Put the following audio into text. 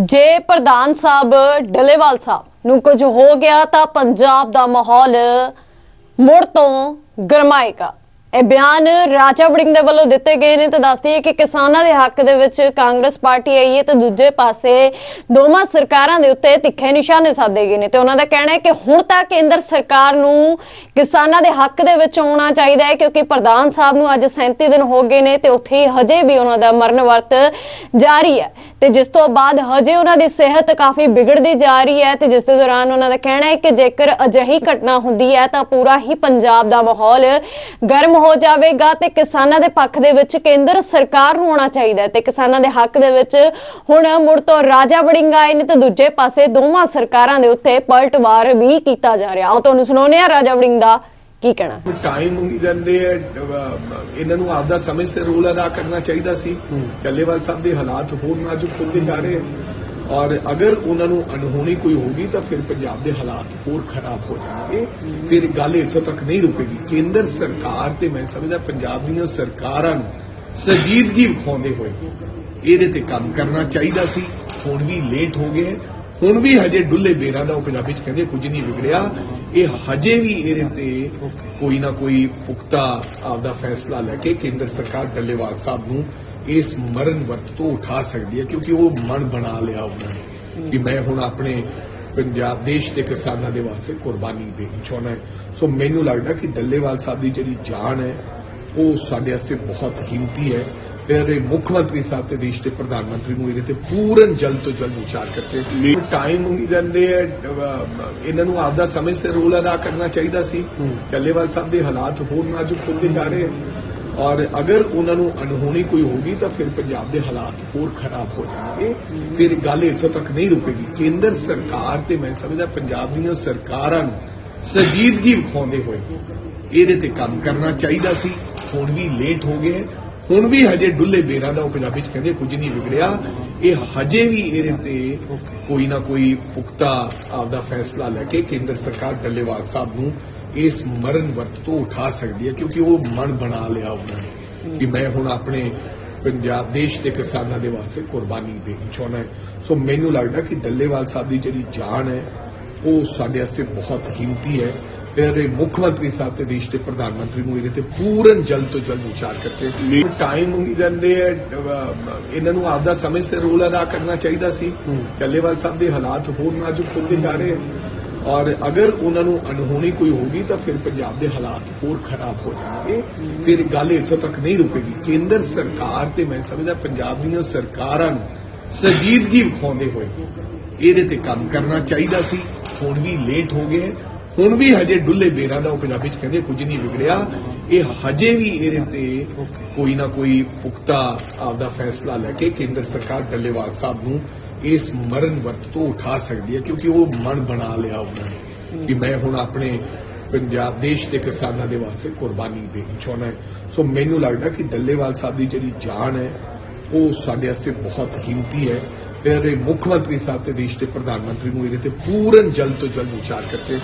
ਜੇ ਪ੍ਰਧਾਨ ਸਾਹਿਬ ਡੱਲੇਵਾਲ ਸਾਹਿਬ ਨੂੰ ਕੁਝ ਹੋ ਗਿਆ ਤਾਂ ਪੰਜਾਬ ਦਾ ਮਾਹੌਲ ਮੁੜ ਤੋਂ ਗਰਮਾਏਗਾ। ਇਹ ਬਿਆਨ ਰਾਜਾ ਵੜਿੰਗ ਦੇ ਵੱਲੋਂ ਦਿੱਤੇ ਗਏ ਨੇ ਤੇ ਦੱਸਦੀ ਹੈ ਕਿ ਕਿਸਾਨਾਂ ਦੇ ਹੱਕ ਦੇ ਵਿੱਚ ਕਾਂਗਰਸ ਪਾਰਟੀ ਆਈ ਹੈ ਤੇ ਦੂਜੇ ਪਾਸੇ ਦੋਵਾਂ ਸਰਕਾਰਾਂ ਦੇ ਉੱਤੇ ਤਿੱਖੇ ਨਿਸ਼ਾਨੇ ਸਾਧੇ ਗਏ ਨੇ ਤੇ ਉਹਨਾਂ ਦਾ ਕਹਿਣਾ ਹੈ ਕਿ ਹੁਣ ਤੱਕ ਕੇਂਦਰ ਸਰਕਾਰ ਨੂੰ ਕਿਸਾਨਾਂ ਦੇ ਹੱਕ ਦੇ ਵਿੱਚ ਆਉਣਾ ਚਾਹੀਦਾ ਹੈ ਕਿਉਂਕਿ ਪ੍ਰਧਾਨ ਸਾਹਿਬ ਨੂੰ ਅੱਜ 37 ਦਿਨ ਹੋ ਗਏ ਨੇ ਤੇ ਉੱਥੇ ਹਜੇ ਵੀ ਉਹਨਾਂ ਦਾ ਮਰਨ ਵਰਤ ਜਾਰੀ ਹੈ ਤੇ ਜਿਸ ਤੋਂ ਬਾਅਦ ਹਜੇ ਉਹਨਾਂ ਦੀ ਸਿਹਤ ਕਾਫੀ ਵਿਗੜਦੀ ਜਾ ਰਹੀ ਹੈ ਤੇ ਜਿਸ ਦੇ ਦੌਰਾਨ ਉਹਨਾਂ ਦਾ ਕਹਿਣਾ ਹੈ ਕਿ ਜੇਕਰ ਅਜਿਹੀ ਘਟਨਾ ਹੁੰਦੀ ਹੈ ਤਾਂ ਪੂਰਾ ਹੀ ਪੰਜਾਬ ਦਾ ਮਾਹੌਲ ਗਰਮ ਹੋ ਜਾਵੇਗਾ ਤੇ ਕਿਸਾਨਾਂ ਦੇ ਪੱਖ ਦੇ ਵਿੱਚ ਕੇਂਦਰ ਸਰਕਾਰ ਨੂੰ ਆਉਣਾ ਚਾਹੀਦਾ ਹੈ ਤੇ ਕਿਸਾਨਾਂ ਦੇ ਹੱਕ ਦੇ ਵਿੱਚ ਹੁਣ ਮੁੜ ਤੋਂ ਰਾਜਾ ਵੜਿੰਗ ਆਏ ਨੇ ਤੇ ਦੂਜੇ ਪਾਸੇ ਦੋਵਾਂ ਸਰਕਾਰਾਂ ਦੇ ਉੱਤੇ ਪਲਟਵਾਰ ਵੀ ਕੀਤਾ ਜਾ ਰਿਹਾ। ਆਓ ਤੁਹਾਨੂੰ ਸੁਣਾਉਂਦੇ ਆ ਰਾਜਾ ਵੜਿੰਗ ਦਾ ਕੀ ਕਹਿਣਾ ਟਾਈਮ ਮੰਗੀ ਜਾਂਦੇ ਆ ਅਹ ਇਹਨਾਂ ਨੂੰ ਆਪਦਾ ਸਮੇਂ ਸਿਰ ਰੋਲ ਅਦਾ ਕਰਨਾ ਚਾਹੀਦਾ ਸੀ। ਕੱਲੇਵਾਲ ਸਾਹਿਬ ਦੇ ਹਾਲਾਤ ਹੋਰ ਨਾਜ਼ੁਕ ਹੁੰਦੇ ਜਾ ਰਹੇ। ਔਰ ਅਗਰ ਉਹਨਾਂ ਨੂੰ ਅਣਹੋਣੀ ਕੋਈ ਹੋਗੀ ਤਾਂ ਫਿਰ ਪੰਜਾਬ ਦੇ ਹਾਲਾਤ ਹੋਰ ਖਰਾਬ ਹੋ ਜਾਣਗੇ। ਫਿਰ ਗੱਲ ਇੱਥੋਂ ਤੱਕ ਨਹੀਂ ਰੁਕੇਗੀ। ਕੇਂਦਰ ਸਰਕਾਰ ਤੇ ਮੈਂ ਸਮਝਦਾ ਪੰਜਾਬ ਦੀਆਂ ਸਰਕਾਰਾਂ ਨੂੰ ਸੰਜੀਦਗੀ ਵਿਖਾਉਂਦੇ ਹੋਏ ਇਹਦੇ ਤੇ ਕੰਮ ਕਰਨਾ ਚਾਹੀਦਾ ਸੀ। ਹੁਣ ਵੀ ਲੇਟ ਹੋ ਗਏ ਹੁਣ ਵੀ ਹਜੇ ਡੁੱਲੇ ਬੇਰਾਂ ਦਾ ਉਹ ਪੰਜਾਬੀ ਚ ਕਹਿੰਦੇ ਕੁਝ ਨਹੀਂ ਵਿਗੜਿਆ। ਇਹ ਹਜੇ ਵੀ ਇਹਦੇ ਤੇ ਕੋਈ ਨਾ ਕੋਈ ਪੁਖਤਾ ਆਪਦਾ ਫੈਸਲਾ ਲੈ ਕੇ ਕੇਂਦਰ ਸਰਕਾਰ ਡੱਲੇਵਾਲ ਸਾਹਿਬ ਨੂੰ ਇਸ ਮਰਨ ਵਰਤ ਤੋਂ ਉਠਾ ਸਕਦੀ ਹੈ ਕਿਉਂਕਿ ਉਹ ਮਨ ਬਣਾ ਲਿਆ ਉਹਨਾਂ ਨੇ ਕਿ ਮੈਂ ਹੁਣ ਆਪਣੇ ਪੰਜਾਬ ਦੇਸ਼ ਦੇ ਕਿਸਾਨਾਂ ਦੇ ਵਾਸਤੇ ਕੁਰਬਾਨੀ ਦੇਣੀ ਚਾਹੁੰਦਾ ਹਾਂ। ਸੋ ਮੈਨੂੰ ਲੱਗਦਾ ਕਿ ਡੱਲੇਵਾਲ ਸਾਹਿਬ ਦੀ ਜਿਹੜੀ ਜਾਨ ਹੈ ਉਹ ਸਾਡੇ ਵਾਸਤੇ ਬਹੁਤ ਕੀਮਤੀ ਹੈ ਤੇ ਇਹਦੇ ਮੁੱਖ ਮੰਤਰੀ ਸਾਹਿਬ ਤੇ ਦੇਸ਼ ਦੇ ਪ੍ਰਧਾਨ ਮੰਤਰੀ ਨੂੰ ਇਹਦੇ ਤੇ ਪੂਰਨ ਜਲਦ ਤੋਂ ਜਲਦ ਵਿਚਾਰ ਕਰਕੇ ਟਾਈਮ ਮੰਗੀ ਜਾਂਦੇ ਆ ਅਹ ਇਹਨਾਂ ਨੂੰ ਆਪਦਾ ਸਮੇਂ ਸਿਰ ਰੋਲ ਅਦਾ ਕਰਨਾ ਚਾਹੀਦਾ ਸੀ। ਕੱਲੇਵਾਲ ਸਾਹਿਬ ਦੇ ਹਾਲਾਤ ਹੋਰ ਨਾਜ਼ੁਕ ਹੁੰਦੇ ਜਾ ਰਹੇ ਔਰ ਅਗਰ ਉਹਨਾਂ ਨੂੰ ਅਣਹੋਣੀ ਕੋਈ ਹੋਗੀ ਤਾਂ ਫਿਰ ਪੰਜਾਬ ਦੇ ਹਾਲਾਤ ਹੋਰ ਖਰਾਬ ਹੋ ਜਾਣਗੇ। ਫਿਰ ਗੱਲ ਇੱਥੋਂ ਤੱਕ ਨਹੀਂ ਰੁਕੇਗੀ। ਕੇਂਦਰ ਸਰਕਾਰ ਤੇ ਮੈਂ ਸਮਝਦਾ ਪੰਜਾਬ ਦੀਆਂ ਸਰਕਾਰਾਂ ਨੂੰ ਸੰਜੀਦਗੀ ਵਿਖਾਉਂਦੇ ਹੋਏ ਇਹਦੇ ਤੇ ਕੰਮ ਕਰਨਾ ਚਾਹੀਦਾ ਸੀ। ਹੁਣ ਵੀ ਲੇਟ ਹੋ ਗਏ ਹੁਣ ਵੀ ਹਜੇ ਡੁੱਲੇ ਬੇਰਾਂ ਦਾ ਉਹ ਪੰਜਾਬੀ ਚ ਕਹਿੰਦੇ ਕੁਝ ਨਹੀਂ ਵਿਗੜਿਆ। ਇਹ ਹਜੇ ਵੀ ਇਹਦੇ ਤੇ ਕੋਈ ਨਾ ਕੋਈ ਪੁਖਤਾ ਆਪਦਾ ਫੈਸਲਾ ਲੈ ਕੇ ਕੇਂਦਰ ਸਰਕਾਰ ਡੱਲੇਵਾਲ ਸਾਹਿਬ ਨੂੰ ਇਸ ਮਰਨ ਵਰਤ ਤੋਂ ਉਠਾ ਸਕਦੀ ਹੈ ਕਿਉਂਕਿ ਉਹ ਮਨ ਬਣਾ ਲਿਆ ਉਹਨਾਂ ਨੇ ਕਿ ਮੈਂ ਹੁਣ ਆਪਣੇ ਪੰਜਾਬ ਦੇਸ਼ ਦੇ ਕਿਸਾਨਾਂ ਦੇ ਵਾਸਤੇ ਕੁਰਬਾਨੀ ਦੇਣੀ ਚਾਹੁੰਦਾ ਹਾਂ। ਸੋ ਮੈਨੂੰ ਲੱਗਦਾ ਕਿ ਡੱਲੇਵਾਲ ਸਾਹਿਬ ਦੀ ਜਿਹੜੀ ਜਾਨ ਹੈ ਉਹ ਸਾਡੇ ਵਾਸਤੇ ਬਹੁਤ ਕੀਮਤੀ ਹੈ ਤੇ ਮੁੱਖ ਮੰਤਰੀ ਸਾਹਿਬ ਤੇ ਦੇਸ਼ ਦੇ ਪ੍ਰਧਾਨ ਮੰਤਰੀ ਨੂੰ ਇਹਦੇ ਤੇ ਪੂਰਨ ਜਲਦ ਤੋਂ ਜਲਦ ਵਿਚਾਰ ਕਰਕੇ ਟਾਈਮ ਮੰਗੀ ਜਾਂਦੇ ਅਹ ਇਹਨਾਂ ਨੂੰ ਆਪਦਾ ਸਮੇਂ ਸਿਰ ਰੋਲ ਅਦਾ ਕਰਨਾ ਚਾਹੀਦਾ ਸੀ। ਕੱਲੇਵਾਲ ਸਾਹਿਬ ਦੇ ਹਾਲਾਤ ਹੋਰ ਨਾਜ਼ੁਕ ਹੁੰਦੇ ਜਾ ਰਹੇ। ਔਰ ਅਗਰ ਉਹਨਾਂ ਨੂੰ ਅਣਹੋਣੀ ਕੋਈ ਹੋਗੀ ਤਾਂ ਫਿਰ ਪੰਜਾਬ ਦੇ ਹਾਲਾਤ ਹੋਰ ਖਰਾਬ ਹੋ ਜਾਣਗੇ। ਫਿਰ ਗੱਲ ਇੱਥੋਂ ਤੱਕ ਨਹੀਂ ਰੁਕੇਗੀ। ਕੇਂਦਰ ਸਰਕਾਰ ਤੇ ਮੈਂ ਸਮਝਦਾ ਪੰਜਾਬ ਦੀਆਂ ਸਰਕਾਰਾਂ ਨੂੰ ਸੰਜੀਦਗੀ ਵਿਖਾਉਂਦੇ ਹੋਏ ਇਹਦੇ ਤੇ ਕੰਮ ਕਰਨਾ ਚਾਹੀਦਾ ਸੀ। ਹੁਣ ਵੀ ਲੇਟ ਹੋ ਗਏ। ਹੁਣ ਵੀ ਹਜੇ ਡੁੱਲੇ ਬੇਰਾਂ ਦਾ ਉਹ ਪੰਜਾਬੀ ਚ ਕਹਿੰਦੇ ਕੁਝ ਨਹੀਂ ਵਿਗੜਿਆ। ਇਹ ਹਜੇ ਵੀ ਇਹਦੇ ਤੇ ਕੋਈ ਨਾ ਕੋਈ ਪੁਖਤਾ ਆਪਦਾ ਫੈਸਲਾ ਲੈ ਕੇ ਕੇਂਦਰ ਸਰਕਾਰ ਡੱਲੇਵਾਲ ਸਾਹਿਬ ਨੂੰ ਇਸ ਮਰਨ ਵਰਤ ਤੋਂ ਉਠਾ ਸਕਦੀ ਹੈ, ਕਿਉਂਕਿ ਉਹ ਮਨ ਬਣਾ ਲਿਆ ਉਹਨਾਂ ਨੇ ਕਿ ਮੈਂ ਹੁਣ ਆਪਣੇ ਪੰਜਾਬ ਦੇਸ਼ ਦੇ ਕਿਸਾਨਾਂ ਦੇ ਵਾਸਤੇ ਕੁਰਬਾਨੀ ਦੇਣੀ ਚਾਹੁੰਦਾ ਹਾਂ। ਸੋ ਮੈਨੂੰ ਲੱਗਦਾ ਕਿ ਡੱਲੇਵਾਲ ਸਾਹਿਬ ਦੀ ਜਿਹੜੀ ਜਾਨ ਹੈ, ਉਹ ਸਾਡੇ ਵਾਸਤੇ ਬਹੁਤ ਕੀਮਤੀ ਹੈ ਤੇ ਮੁੱਖ ਮੰਤਰੀ ਸਾਹਿਬ ਤੇ ਦੇਸ਼ ਦੇ ਪ੍ਰਧਾਨ ਮੰਤਰੀ ਨੂੰ ਇਹਦੇ ਤੇ ਪੂਰਨ ਜਲਦ ਤੋਂ ਜਲਦ ਵਿਚਾਰ ਕਰਕੇ